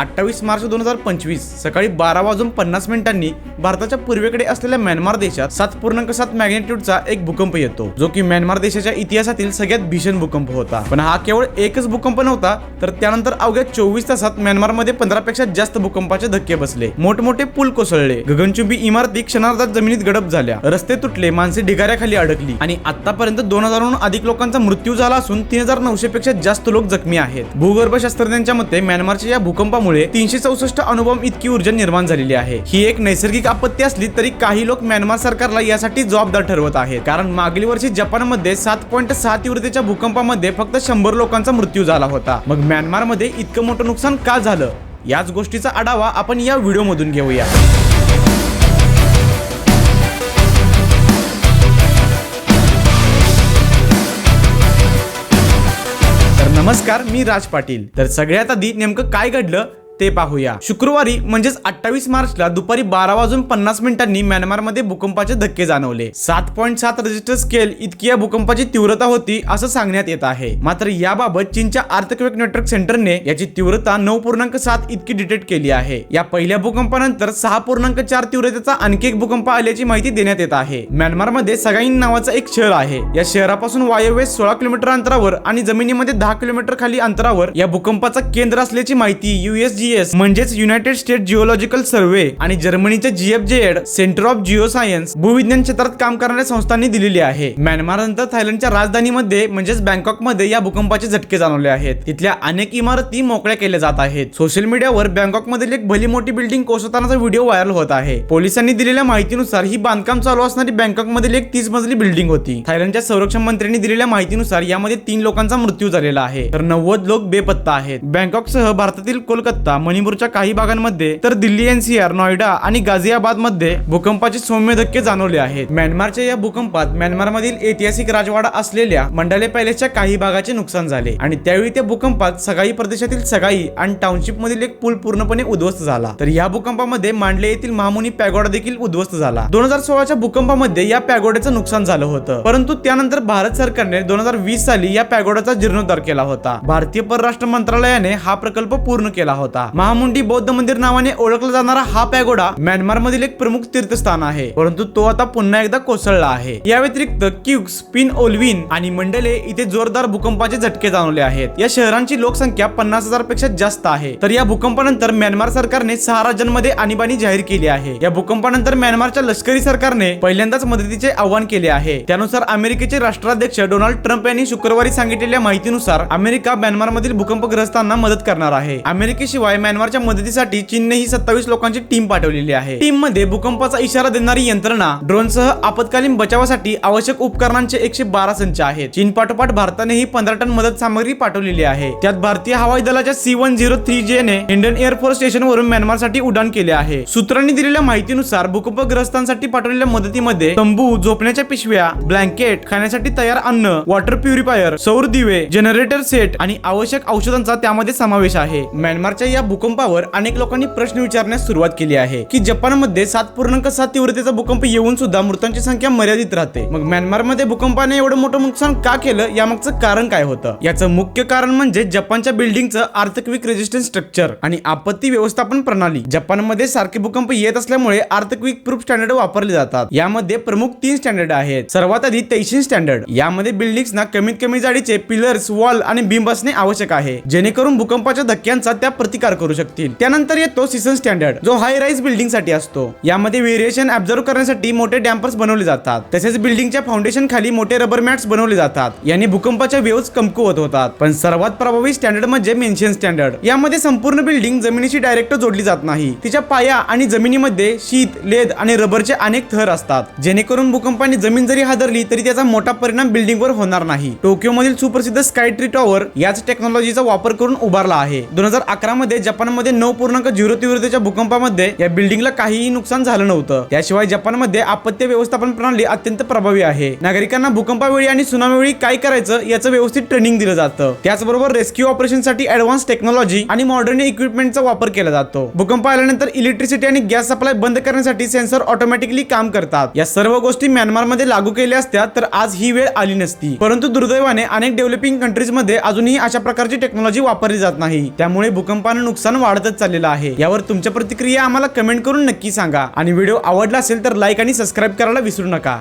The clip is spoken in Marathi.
अठ्ठावीस मार्च दोन हजार पंचवीस सकाळी बारा वाजून पन्नास मिनिटांनी भारताच्या पूर्वेकडे असलेल्या म्यानमार देशात सात पूर्णांक सात मॅग्नेट्यूडचा एक भूकंप येतो जो की म्यानमार देशाच्या इतिहासातील सगळ्यात भीषण भूकंप होता. पण हा केवळ एकच भूकंप नव्हता तर त्यानंतर अवघ्या चोवीस तासात म्यानमारमध्ये पंधरापेक्षा जास्त भूकंपाचे धक्के बसले. मोठमोठे पूल कोसळले गगनचुंबी इमारती क्षणार्धात जमिनीत गडप झाल्या रस्ते तुटले माणसे ढिगाऱ्याखाली अडकली आणि आतापर्यंत दोन हजारहून अधिक लोकांचा मृत्यू झाला असून तीन हजार नऊशे पेक्षा जास्त लोक जखमी आहेत. भूगर्भशास्त्रज्ञांच्या मते म्यानमारच्या या भूकंपामुळे तीनशे चौसष्ट अणुबॉम्ब इतकी ऊर्जा निर्माण झालेली आहे. ही एक नैसर्गिक आपत्ती असली तरी काही लोक म्यानमार सरकारला यासाठी जबाबदार ठरवत आहेत. कारण मागील वर्षी जपानमध्ये सात पॉईंट सहा तीव्रतेच्या भूकंपामध्ये फक्त शंभर लोकांचा मृत्यू झाला होता. मग म्यानमारमध्ये इतकं मोठं नुकसान का झालं? याच गोष्टीचा आढावा आपण या व्हिडिओमधून घेऊया. नमस्कार मी राज पाटील. तर सगळ्यात आधी नेमकं काय घडलं? ते पाहूया. शुक्रवारी म्हणजेच अठ्ठावीस मार्चला दुपारी बारा वाजून पन्नास मिनिटांनी म्यानमारमध्ये भूकंपाचे धक्के जाणवले. सात पॉईंट सात रजिस्टर स्केल इतकी या भूकंपाची तीव्रता होती असं सांगण्यात येत आहे. मात्र याबाबत चीनच्या अर्थक्वेक नेटवर्क सेंटरने याची तीव्रता नऊ पूर्णांक सात इतकी डिटेक्ट केली आहे. या पहिल्या भूकंपानंतर सहा पूर्णांक चार तीव्रतेचा आणखी एक भूकंप आल्याची माहिती देण्यात येत आहे. म्यानमारमध्ये सगाईन नावाचं एक शहर आहे. या शहरापासून वायव्य सोळा किलोमीटर अंतरावर आणि जमिनीमध्ये दहा किलोमीटर खाली अंतरावर या भूकंपाचा केंद्र असल्याची माहिती युएसजीएस म्हणजेच युनायटेड स्टेट जिओलॉजिकल सर्व्हे आणि जर्मनीच्या GFZ centre of geo science भूविज्ञान क्षेत्रात काम करणाऱ्या संस्थांनी दिलेली आहे. म्यानमार नंतर थायलंडच्या राजधानीमध्ये म्हणजेच बँकॉकमध्ये या भूकंपाचे झटके जाणवले आहेत. तिथल्या अनेक इमारती मोकळ्या केल्या जात आहेत. सोशल मीडियावर बँकॉक मधील एक भली मोठी बिल्डिंग कोसळतानाचा व्हिडिओ व्हायरल होत आहे. पोलिसांनी दिलेल्या माहितीनुसार ही बांधकाम चालू असणारी बँकॉक मधील एक तीस मजली बिल्डिंग होती. थायलंडच्या संरक्षण मंत्र्यांनी दिलेल्या माहितीनुसार यामध्ये तीन लोकांचा मृत्यू झालेला आहे. तर नव्वद लोक बेपत्ता आहेत. बँकॉक सह भारतातील कोलकाता मणिपूरच्या काही भागांमध्ये तर दिल्ली एनसीआर नोएडा आणि गाझियाबादमध्ये भूकंपाचे सौम्य धक्के जाणवले आहेत. म्यानमारच्या या भूकंपात म्यानमारमधील ऐतिहासिक राजवाडा असलेल्या मंडाले पॅलेसच्या काही भागाचे नुकसान झाले आणि त्यावेळी त्या भूकंपात सगाई प्रदेशातील सगाई आणि टाउनशिप मधील एक पूल पूर्णपणे उद्ध्वस्त झाला. तर या भूकंपामध्ये मांडले येथील महामुनी पॅगोडा देखील उद्ध्वस्त झाला. दोन हजार सोळाच्या भूकंपामध्ये या पॅगोड्याचं नुकसान झालं होतं. परंतु त्यानंतर भारत सरकारने दोन हजार वीस साली या पॅगोडाचा जीर्णोद्धार केला होता. भारतीय परराष्ट्र मंत्रालयाने हा प्रकल्प पूर्ण केला होता. महामुंडी बौद्ध मंदिर नावाने ओळखला जाणारा हा पॅगोडा म्यानमार मधील एक प्रमुख तीर्थस्थान आहे. परंतु तो आता पुन्हा एकदा कोसळला आहे. या व्यतिरिक्त क्युक्स पिन ओल्विन आणि मंडले इथे जोरदार भूकंपाचे झटके जाणवले आहेत. या शहरांची लोकसंख्या पन्नास हजारपेक्षा जास्त आहे. तर या भूकंपानंतर म्यानमार सरकारने सहा राज्यांमध्ये आणीबाणी जाहीर केली आहे. या भूकंपानंतर म्यानमारच्या लष्करी सरकारने पहिल्यांदाच मदतीचे आवाहन केले आहे. त्यानुसार अमेरिकेचे राष्ट्राध्यक्ष डोनाल्ड ट्रम्प यांनी शुक्रवारी सांगितलेल्या माहितीनुसार अमेरिका म्यानमार मधील भूकंपग्रस्तांना मदत करणार आहे. अमेरिकेशिवाय म्यानमारच्या मदतीसाठी चीनने ही सत्तावीस लोकांची टीम पाठवलेली आहे. टीममध्ये भूकंपाचा इशारा देणारी यंत्रणा ड्रोनसह आपत्कालीन बचावासाठी आवश्यक उपकरणांचे एकशे बारा संच आहेत. चीन पाठोपाठ भारतानेही पंधरा टन मदत सामग्री पाठवलेली आहे. त्यात भारतीय हवाई दलाच्या सी वन झिरो थ्री जे ने इंडियन एअरफोर्स स्टेशन वरून म्यानमारसाठी उड्डाण केले आहे. सूत्रांनी दिलेल्या माहितीनुसार भूकंपग्रस्तांसाठी पाठवलेल्या मदतीमध्ये तंबू झोपण्याच्या पिशव्या ब्लँकेट खाण्यासाठी तयार अन्न वॉटर प्युरिफायर सौर दिवे जनरेटर सेट आणि आवश्यक औषधांचा त्यामध्ये समावेश आहे. म्यानमारच्या या भूकंपावर अनेक लोकांनी प्रश्न विचारण्यास सुरुवात केली आहे की जपानमध्ये सात पूर्णांक सात तीव्रतेचा भूकंप येऊन सुद्धा मृतांची संख्या मर्यादित राहते. मग म्यानमारमध्ये भूकंपाने एवढं मोठं नुकसान का केलं? यामागचं कारण काय होतं? याचं मुख्य कारण म्हणजे जपानच्या बिल्डिंगचं आर्थक्विक रेजिस्टन्स स्ट्रक्चर आणि आपत्ती व्यवस्थापन प्रणाली. जपानमध्ये सारखे भूकंप येत असल्यामुळे आर्थक्विक प्रूफ स्टँडर्ड वापरले जातात. यामध्ये प्रमुख तीन स्टँडर्ड आहेत. सर्वात आधी तैशीन स्टँडर्ड. यामध्ये बिल्डिंग्सना कमीत कमी जाडीचे पिलर्स वॉल आणि बीम असणे आवश्यक आहे. जेणेकरून भूकंपाच्या धक्क्यांचा त्या प्रतिकार करू शकतील. त्यानंतर येतो सीसन स्टँडर्ड जो हाय राईज बिल्डिंगसाठी असतो. यामध्ये व्हेरिएशन ऑब्झर्व करण्यासाठी मोठे डॅम्पर्स बनवले जातात. तसेच बिल्डिंगच्या फाउंडेशन खाली मोठे रबर मॅट्स बनवले जातात. याने भूकंपाच्या वेव्स कमकुवत होतात. पण सर्वात प्रभावी स्टँडर्ड म्हणजे मेन्शन स्टँडर्ड यामध्ये संपूर्ण बिल्डिंग जमिनीशी डायरेक्ट जोडली जात नाही. तिच्या पाया आणि जमिनीमध्ये शीत लेद आणि रबरचे अनेक थर असतात. जेणेकरून भूकंपाने जमीन जरी हादरली तरी त्याचा मोठा परिणाम बिल्डिंगवर होणार नाही. टोकियो मधील सुप्रसिद्ध स्काय ट्री टॉवर याच टेक्नॉलॉजीचा वापर करून उभारला आहे. दोन हजार अकरा मध्ये जपानमध्ये नऊ पूर्णांक झिरो तीव्रतेच्या भूकंपामध्ये या बिल्डिंगला काहीही नुकसान झालं नव्हतं. त्याशिवाय जपानमध्ये आपत्ती व्यवस्थापन प्रणाली अत्यंत प्रभावी आहे. नागरिकांना भूकंपावेळी आणि सुनामीवेळी काय करायचं याचं व्यवस्थित ट्रेनिंग दिलं जातं. त्याचबरोबर रेस्क्यू ऑपरेशनसाठी ऍडव्हान्स टेक्नॉलॉजी आणि मॉडर्न इक्विपमेंटचा वापर केला जातो. भूकंप आल्यानंतर इलेक्ट्रिसिटी आणि गॅस सप्लाय बंद करण्यासाठी सेन्सर ऑटोमॅटिकली काम करतात. या सर्व गोष्टी म्यानमारमध्ये लागू केल्या असत्या तर आज ही वेळ आली नसती. परंतु दुर्दैवाने अनेक डेव्हलपिंग कंट्रीजमध्ये अजूनही अशा प्रकारची टेक्नॉलॉजी वापरली जात नाही. त्यामुळे भूकंपानं नुकसान वाढतच चाललेलं आहे. यावर तुमच्या प्रतिक्रिया आम्हाला कमेंट करून नक्की सांगा. आणि व्हिडिओ आवडला असेल तर लाईक आणि सबस्क्राईब करायला विसरू नका.